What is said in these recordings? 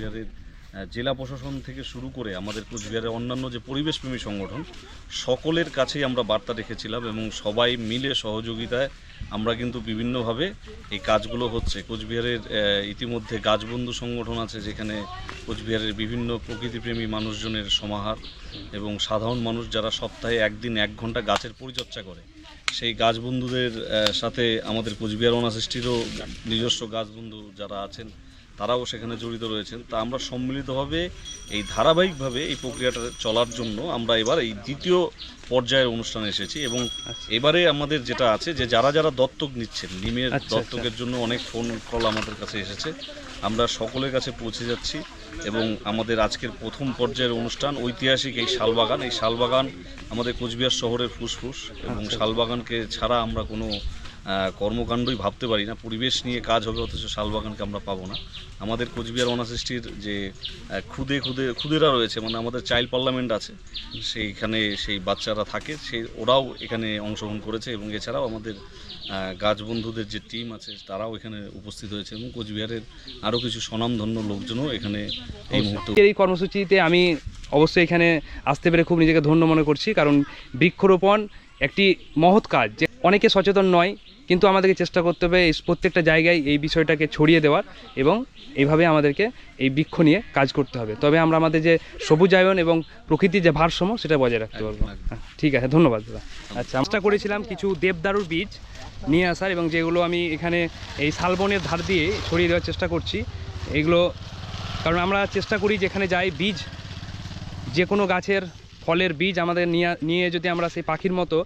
কোচবিহারের জেলা প্রশাসন থেকে শুরু করে আমাদের কোচবিহারের অন্যান্য যে পরিবেশপ্রেমী সংগঠন, সকলের কাছেই আমরা বার্তা রেখেছিলাম এবং সবাই মিলে সহযোগিতায় আমরা কিন্তু বিভিন্নভাবে এই কাজগুলো হচ্ছে। কোচবিহারের ইতিমধ্যে গাছবন্ধু সংগঠন আছে যেখানে কোচবিহারের বিভিন্ন প্রকৃতিপ্রেমী মানুষজনের সমাহার এবং সাধারণ মানুষ যারা সপ্তাহে একদিন এক ঘণ্টা গাছের পরিচর্যা করে সেই গাছ বন্ধুদের সাথে আমাদের কোচবিহার অনাসৃষ্টিরও নিজস্ব গাছ বন্ধু যারা আছেন তারাও সেখানে জড়িত রয়েছেন। তা আমরা সম্মিলিতভাবে এই ধারাবাহিকভাবে এই প্রক্রিয়াটা চলার জন্য আমরা এবার এই দ্বিতীয় পর্যায়ের অনুষ্ঠানে এসেছি এবং এবারে আমাদের যেটা আছে যে যারা যারা দত্তক নিচ্ছেন। নিমের আচ্ছা, দত্তকের জন্য অনেক ফোন কল আমাদের কাছে এসেছে। আমরা সকলের কাছে পৌঁছে যাচ্ছি এবং আমাদের আজকের প্রথম পর্যায়ের অনুষ্ঠান ঐতিহাসিক এই শালবাগান। এই শালবাগান আমাদের কোচবিহার শহরের ফুসফুস এবং আচ্ছা। শালবাগানকে ছাড়া আমরা কোনো কর্মকাণ্ডই ভাবতে পারি না। পরিবেশ নিয়ে কাজ হবে অথচ শালবাগানকে আমরা পাবো না। আমাদের কোচবিহার অনাসৃষ্টির যে খুদে খুদে খুদেরা রয়েছে মানে আমাদের চাইল্ড পার্লামেন্ট আছে সেইখানে সেই বাচ্চারা থাকে সেই ওরাও এখানে অংশগ্রহণ করেছে এবং এছাড়াও আমাদের গাছ বন্ধুদের যে টিম আছে তারাও এখানে উপস্থিত হয়েছে এবং কোচবিহারের আরও কিছু স্বনামধন্য লোকজনও এখানে এই মুহূর্তে এই কর্মসূচিতে আমি অবশ্যই এখানে আসতে পেরে খুব নিজেকে ধন্য মনে করছি কারণ বৃক্ষরোপণ একটি মহৎ কাজ অনেকে সচেতন নয়, কিন্তু আমাদেরকে চেষ্টা করতে হবে এই প্রত্যেকটা জায়গায় এই বিষয়টাকে ছড়িয়ে দেওয়ার এবং এইভাবে আমাদেরকে এই বৃক্ষ নিয়ে কাজ করতে হবে। তবে আমরা আমাদের যে সবুজায়ন এবং প্রকৃতির যে ভারসাম্য সেটা বজায় রাখতে পারব। ঠিক আছে, ধন্যবাদ দাদা। আচ্ছা চেষ্টা করেছিলাম কিছু দেবদারুর বীজ নিয়ে আসার এবং যেগুলো আমি এখানে এই শালবনের ধার দিয়ে ছড়িয়ে দেওয়ার চেষ্টা করছি। এগুলো, কারণ আমরা চেষ্টা করি যেখানে যাই বীজ যে কোনো গাছের ফলের বীজ আমাদের নিয়ে নিয়ে যদি আমরা সেই পাখির মতো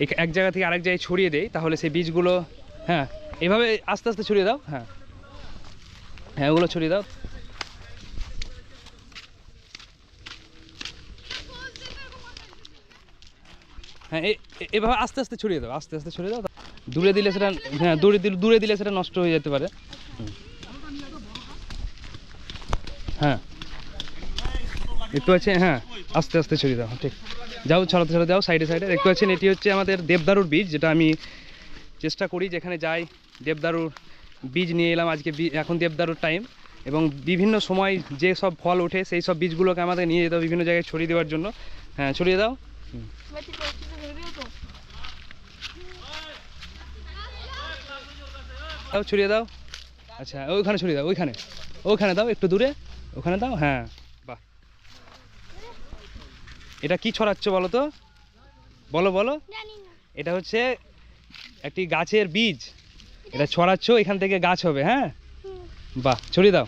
এক- জায়গা থেকে আরেক জায়গায় ছড়িয়ে দেই, তাহলে সেই বীজগুলো হ্যাঁ এভাবে আস্তে আস্তে ছড়িয়ে দাও হ্যাঁ। হ্যাঁ ওগুলো ছড়িয়ে দাও। হ্যাঁ এভাবে আস্তে আস্তে ছড়িয়ে দাও, আস্তে আস্তে ছড়িয়ে দাও দূরে দিলে সেটা হ্যাঁ দূরে দিলে দূরে দিলে সেটা নষ্ট হয়ে যেতে পারে। হ্যাঁ। দেখতে পাচ্ছেন? হ্যাঁ। আস্তে আস্তে ছড়িয়ে দাও, ঠিক। যাও, ছড়াতে ছড়াতে যাও, সাইডে সাইডে। দেখতে পাচ্ছেন, এটি হচ্ছে আমাদের দেবদারুর বীজ, যেটা আমি চেষ্টা করি যেখানে যাই, দেবদারুর বীজ নিয়ে এলাম আজকে এখন দেবদারুর টাইম এবং বিভিন্ন সময় যে সব ফল ওঠে, সেই সব বীজগুলোকে আমাদের নিয়ে যেতে বিভিন্ন জায়গায় ছড়িয়ে দেওয়ার জন্য। হ্যাঁ ছড়িয়ে দাও। দাও, ছড়িয়ে দাও। আচ্ছা ওইখানে ছড়িয়ে দাও, ওইখানে। ওইখানে দাও, একটু দূরে। ওখানে দাও হ্যাঁ। এটা কি ছড়াচ্ছ বলো তো? বলো বলো। এটা হচ্ছে একটি গাছের বীজ। এটা ছড়াচ্ছ এখান থেকে গাছ হবে হ্যাঁ? বাহ ছড়িয়ে দাও।